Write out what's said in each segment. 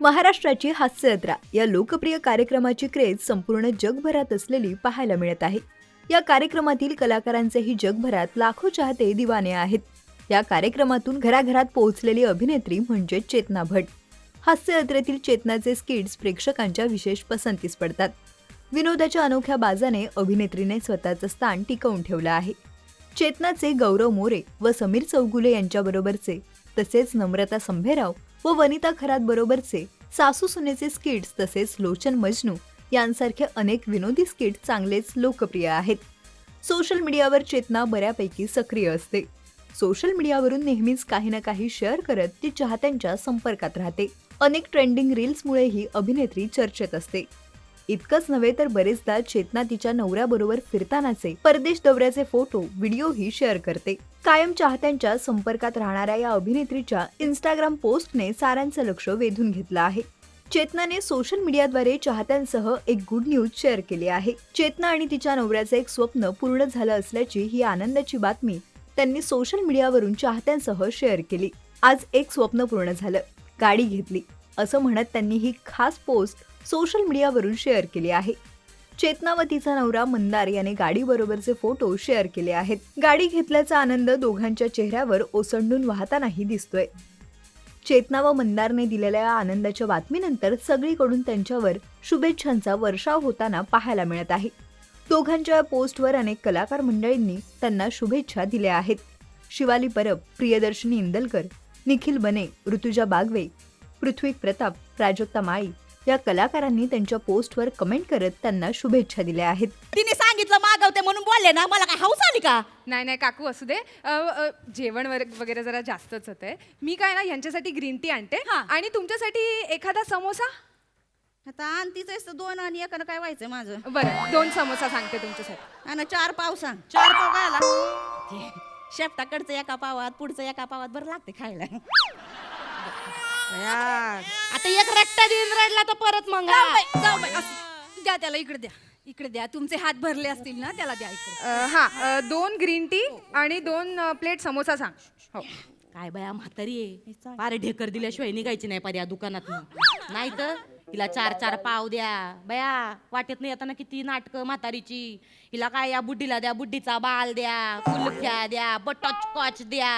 महाराष्ट्राची हास्य यात्रा या लोकप्रिय कार्यक्रमाची क्रेज संपूर्ण जगभरात असलेली पाहायला मिळत आहे. या कार्यक्रमातील कलाकारांचेही जगभरात लाखो चाहते दिवाने आहेत. या कार्यक्रमातून घराघरात पोहोचलेली अभिनेत्री म्हणजे चेतना भट. हास्य यात्रेतील चेतनाचे स्किट्स प्रेक्षकांच्या विशेष पसंतीस पडतात. विनोदाच्या अनोख्या बाजाने अभिनेत्रीने स्वतःचं स्थान टिकवून ठेवलं आहे. चेतनाचे गौरव मोरे व समीर चौगुले यांच्याबरोबरचे तसेच नम्रता संभेराव व वनिता खरात बरोबरचे सासू सुनेचे स्किट्स तसेच लोचन मजनू यांसारखे अनेक विनोदी स्किट चांगलेच लोकप्रिय आहेत. सोशल मीडियावर चेतना बऱ्यापैकी सक्रिय असते. सोशल मीडियावरून नेहमीच काही ना काही शेअर करत ती चाहत्यांच्या संपर्कात राहते. अनेक ट्रेंडिंग रील्समुळेही अभिनेत्री चर्चेत असते. इतकंच नव्हे तर बरेचदा चेतना तिच्या नवऱ्याबरोबर फिरतानाचे परदेश दौऱ्याचे फोटो व्हिडिओही शेअर करते. कायम चाहत्यांच्या संपर्कात राहणाऱ्या या अभिनेत्रीच्या इंस्टाग्राम पोस्टने साऱ्यांचं लक्ष वेधून घेतलं आहे. चेतनाने सोशल मीडियाद्वारे चाहत्यांसह एक गुड न्यूज शेअर केली आहे. चेतना आणि तिच्या नवऱ्याचं एक स्वप्न पूर्ण झालं असल्याची ही आनंदाची बातमी त्यांनी सोशल मीडियावरून चाहत्यांसह शेअर केली. आज एक स्वप्न पूर्ण झालं. गाडी घेतली. असं म्हणत त्यांनी ही खास पोस्ट सोशल मीडियावरून शेअर केली आहे. चेतना व तिचा नवरा मंदार याने गाडीबरोबरचे फोटो शेअर केले आहेत. गाडी घेतल्याचा आनंद दोघांच्या चेहऱ्यावर ओसंडून वाहतानाही दिसतोय. चेतना व मंदारने दिलेल्या या आनंदाच्या बातमीनंतर सगळीकडून त्यांच्यावर शुभेच्छांचा वर्षाव होताना पाहायला मिळत आहे. दोघांच्या पोस्टवर अनेक कलाकार मंडळींनी त्यांना शुभेच्छा दिल्या आहेत. शिवाली परब प्रियदर्शनी इंदलकर निखिल बने ऋतुजा बागवे पृथ्वी प्रताप प्राजक्ता माळी या कलाकारांनी त्यांच्या पोस्टवर कमेंट करत त्यांना शुभेच्छा दिल्या आहेत. तिने सांगितलं मागवते म्हणून बोलले ना मला काय हौस आली का? नाही नाही काकू असू दे. अ, अ, जेवण वर- वगैरे जरा जास्तच होतंय. मी काय ना ह्यांच्यासाठी ग्रीन टी आणते. हा. आणि तुमच्यासाठी एखादा समोसा? आता आणतीच दोन आणि एकानं काय व्हायचं माझं? बरं दोन समोसा सांगते तुमच्यासाठी. आणि चार पाव सांग. चार पाव खायला. शेपटाकडचं एका पावात पुढचं एका पावात बरं लागते खायला. बया. आता एक रट्टा देऊन रडला तर परत मग जाऊ बाई, जाऊ बाई, असं. द्या त्याला इकडे द्या. इकडे द्या. तुमचे हात भरले असतील ना त्याला द्या इकडे. अ, हा अ, दोन ग्रीन टी आणि दोन अ, प्लेट समोसा सांग. हो. काय बया म्हातारी आहे. फार ढेकर दिल्याशिवाय निघायची नाही पर्या दुकानात नाही तर हिला चार चार पाव द्या. बया वाटेत नाही येताना किती नाटकं म्हातारीची. हिला काय या बुड्डीला द्या बुड्डीचा बाल द्या कुल्फ्या द्या बटॉच द्या.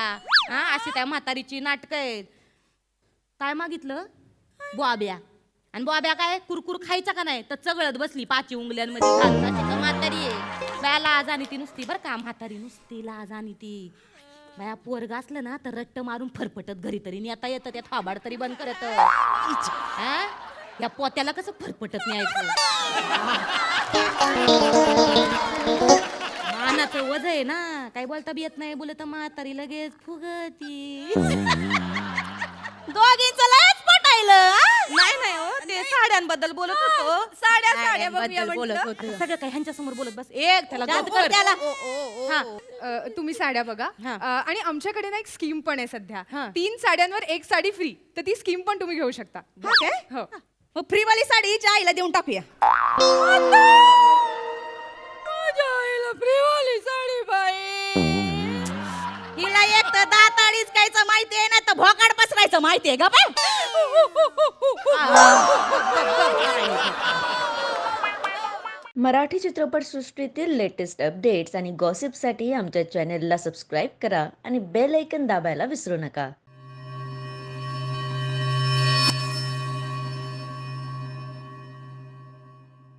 हा अशी काय म्हातारीची नाटकं आहेत. काय मागितलं? बॉब्या आणि बॉब्या काय? कुरकुर खायचा का नाही? तर चगळत बसली पाची उंगल्यांमध्ये. घालून तर म्हातारी आहे. लाज आणि ती नुसती बरं का म्हातारी नुसती लाज आणि ती. बाया पोरग असलं ना तर रट्ट मारून फरफटत घरी तरी. नेता येतं त्या थाबाड तरी बंद करत. या पोत्याला कसं फरफटत न्यायचं? मानाचं वज आहे ना. काय बोलता बी येत नाही. बोलत म्हातारी लगेच फुगती. दोघींच लयच पटायलं नाही नाही हो ते साड्यांबद्दल बोलत होतो साड्या, साड्या बघूया साड्यांबद्दल बोलत म्हटलं. होतो सगळं काय ह्यांच्या समोर बोलत बस एक त्याला कर. त्याला. हा. अ, तुम्ही साड्या बघा हा. अ, आणि आमच्याकडे ना एक स्कीम पण आहे सध्या. तीन साड्यांवर एक साडी फ्री तर ती स्कीम पण तुम्ही घेऊ शकता हा काय? हो मग फ्रीवाली साडी हिच्या आईला देऊन टाकूया माहितीये का बाय मराठी चित्रपटसृष्टीतील लेटेस्ट अपडेट्स आणि गॉसिपसाठी आमच्या चॅनेलला सबस्क्राईब करा आणि बेल ऐकन दाबायला विसरू नका.